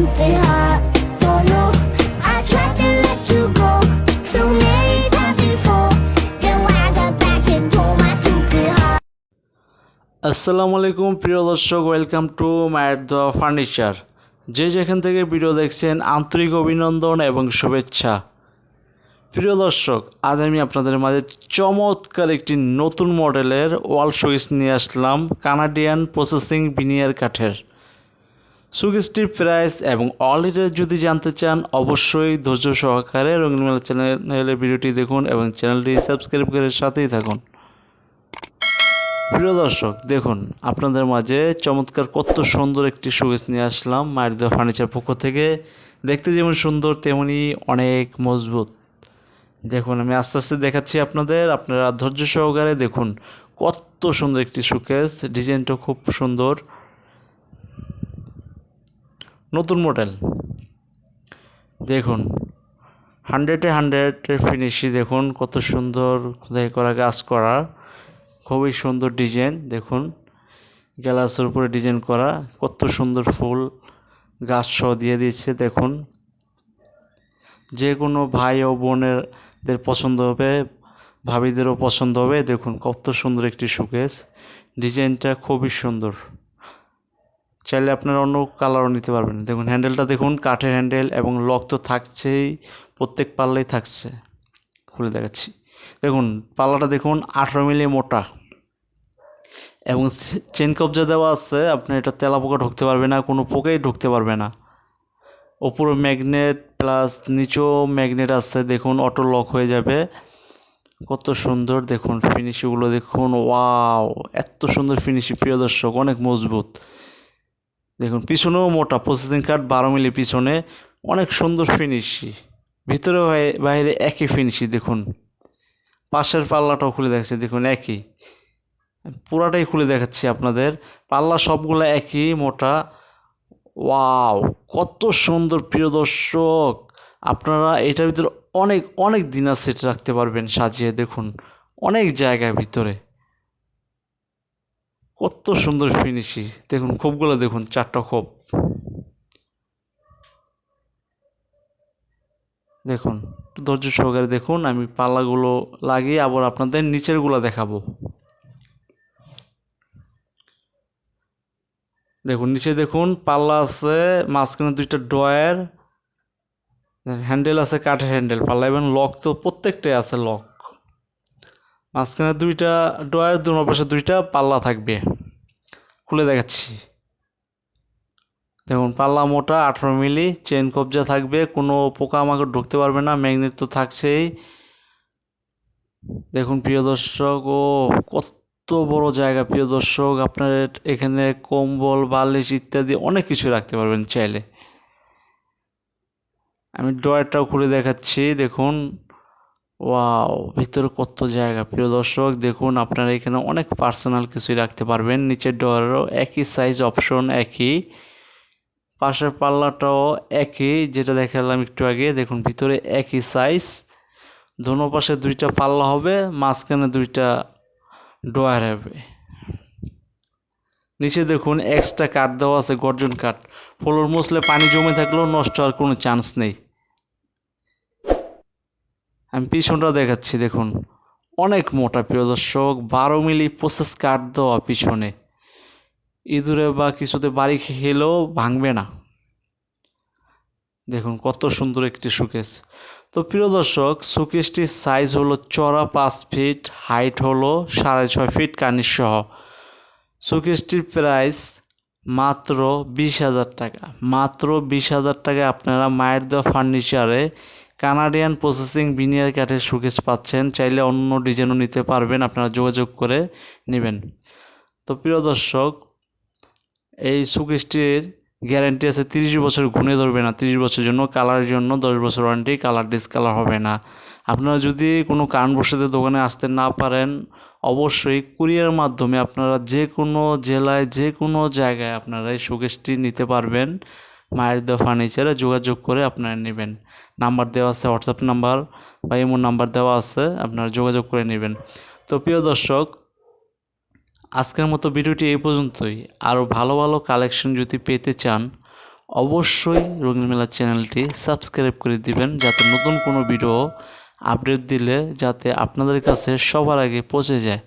stupid heart. আসসালামু আলাইকুম, প্রিয় দর্শক ওয়েলকাম টু মায়ের দ্য ফার্নিচার যে যেখান থেকে ভিডিও দেখছেন, আন্তরিক অভিনন্দন এবং শুভেচ্ছা প্রিয় দর্শক, আজ আমি আপনাদের মাঝে চমৎকার একটি নতুন মডেলের ওয়াল শোকেস নিয়ে আসলাম কানাডিয়ান প্রসেসিং বিনিয়ার কাঠের সুগেস্টির প্রাইস এবং অল ডিটেলস যদি জানতে চান, অবশ্যই ধৈর্য সহকারে রঙিন মেলা চ্যানেলের ভিডিওটি দেখুন এবং চ্যানেলটি সাবস্ক্রাইব করে সাথেই থাকুন। প্রিয় দর্শক, দেখুন, আপনাদের মাঝে চমৎকার কত সুন্দর একটি শোকেস নিয়ে আসলাম মায়ের দেওয়া ফার্নিচার পক্ষ থেকে। দেখতে যেমন সুন্দর, তেমনি অনেক মজবুত। দেখুন, আমি আস্তে আস্তে দেখাচ্ছি আপনাদের। আপনারা ধৈর্য সহকারে দেখুন কত সুন্দর একটি শোকেস ডিজাইনটা খুব সুন্দর। নতুন মডেল। দেখুন, হান্ড্রেডে হান্ড্রেডের ফিনিশি দেখুন, কত সুন্দর খোদাই করা কাজ করা। খুবই সুন্দর ডিজাইন দেখুন গ্যালাসের উপরে ডিজাইন করা, কত সুন্দর ফুল গাছ সহ দিয়ে দিচ্ছে, দেখুন। যে কোনো ভাই ও বোনেরদের পছন্দ হবে, ভাবিদেরও পছন্দ হবে, দেখুন, কত সুন্দর একটি শোকেস ডিজাইনটা খুবই সুন্দর। চাইলে আপনারা অন্য কালারও নিতে পারবেন। দেখুন হ্যান্ডেলটা দেখুন, কাঠের হ্যান্ডেল এবং লক তো থাকছেই, প্রত্যেক পাল্লাই থাকছে। খুলে দেখাচ্ছি। দেখুন, পাল্লাটা দেখুন, আঠারো মিলি মোটা। এবং চেন কবজা দেওয়া আছে, আপনি এটা তেলা পোকা ঢুকতে পারবে না, কোনো পোকাই ঢুকতে পারবে না। ওপরে ম্যাগনেট প্লাস নিচেও ম্যাগনেট আছে, দেখুন অটো লক হয়ে যাবে। কত সুন্দর, দেখুন ফিনিশিংগুলো দেখুন ওয়াও এত সুন্দর ফিনিশিং প্রিয় দর্শক, অনেক মজবুত। দেখুন, পিছনেও মোটা প্রসেসিং কার্ড বারো মিলি পিছনে, অনেক সুন্দর ফিনিশি ভিতরে বাইরে একই ফিনিশি দেখুন। পাশের পাল্লাটাও খুলে দেখাচ্ছি, দেখুন, একই। পুরাটাই খুলে দেখাচ্ছি আপনাদের। পাল্লা সবগুলো একই, মোটা। ওয়াও, কত সুন্দর, প্রিয় দর্শক! আপনারা এটার ভিতরে অনেক অনেক দিনার সেট রাখতে পারবেন সাজিয়ে, দেখুন। অনেক জায়গায় ভিতরে। কত সুন্দর ফিনিশি দেখুন, খোপগুলো দেখুন, চারটা খোপ। দেখুন, ধৈর্য সহকারে দেখুন, আমি পাল্লাগুলো লাগিয়ে আবার আপনাদের নিচেরগুলো দেখাবো। দেখুন, নিচে দেখুন, পাল্লা আছে, মাঝখানে দুইটা ড্রয়ার। হ্যান্ডেল আছে, কাঠের হ্যান্ডেল, পাল্লা এবং লক তো প্রত্যেকটাই আছে, লক। মাঝখানে দুইটা ড্রয়ার দু পাশে দুইটা পাল্লা থাকবে। খুলে দেখাচ্ছি। দেখুন, পাল্লা মোটা, আঠেরো মিলি চেন কবজা থাকবে, কোনো পোকামাকড় ঢুকতে পারবে না ম্যাগনেট তো থাকছেই। দেখুন, প্রিয় দর্শক, ও কত বড় জায়গা, প্রিয় দর্শক, আপনার এখানে কম্বল, বালিশ ইত্যাদি অনেক কিছু রাখতে পারবেন চাইলে। আমি ড্রয়ারটাও খুলে দেখাচ্ছি, দেখুন। ওয়াও ভিতরে কত জায়গা। প্রিয় দর্শক, দেখুন, আপনারা এখানে অনেক পার্সোনাল কিছুই রাখতে পারবেন। নিচের ড্রয়ারও একই সাইজ অপশন একই। পাশের পাল্লাটাও একই, যেটা দেখালাম একটু আগে। দেখুন, ভিতরে একই সাইজ দোনো পাশে দুইটা পাল্লা হবে, মাঝখানে দুইটা ড্রয়ার হবে। নিচে দেখুন এক্সট্রা কাঠ দেওয়া আছে, গর্জন কাঠ ফ্লোর মুছলে পানি জমে থাকলেও নষ্ট হওয়ার কোনো চান্স নেই। আমি পিছনটা দেখাচ্ছি, দেখুন। অনেক মোটা, প্রিয় দর্শক, বারো মিলি প্রসেস কাঠ দেওয়া পিছনে। ইঁদুরে বা কিছুতে বাড়ি খেলেও ভাঙবে না। দেখুন, কত সুন্দর একটি সুকেস তো প্রিয় দর্শক সুকেসটির সাইজ হলো চড়া পাঁচ ফিট হাইট হলো সাড়ে ছয় ফিট কানিস সহ। প্রাইস মাত্র বিশ হাজার টাকা। মাত্র বিশ হাজার টাকায় আপনারা মায়ের দেওয়া ফার্নিচারে কানাডিয়ান প্রসেসিং বিনিয়ার কাঠের সুকেস পাচ্ছেন। চাইলে অন্য ডিজাইনও নিতে পারবেন। আপনারা যোগাযোগ করে নেবেন। তো প্রিয় দর্শক, এই সুকেসটির গ্যারান্টি আছে তিরিশ বছর গুনে ধরবে না। তিরিশ বছরের জন্য কালারের জন্য দশ বছর ওয়ারেন্টি কালার ডিসকালার হবে না। আপনারা যদি কোনো কারণবশত দোকানে আসতে না পারেন, অবশ্যই কুরিয়ার মাধ্যমে আপনারা যে কোনো জেলায় যে কোনো জায়গায় আপনারা এই শোকেসটি নিতে পারবেন। মায়ের দেওয়া ফার্নিচারে যোগাযোগ করে আপনারা নেবেন। নাম্বার দেওয়া আছে হোয়াটসঅ্যাপ নাম্বার বা এমন নাম্বার দেওয়া আছে, আপনারা যোগাযোগ করে নেবেন। তো প্রিয় দর্শক, আজকের মতো ভিডিওটি এই পর্যন্তই। আরও ভালো ভালো কালেকশন যদি পেতে চান, অবশ্যই রঙিন মেলা চ্যানেলটি সাবস্ক্রাইব করে দিবেন, যাতে নতুন কোনো ভিডিও আপডেট দিলে যাতে আপনাদের কাছে সবার আগে পৌঁছে যায়।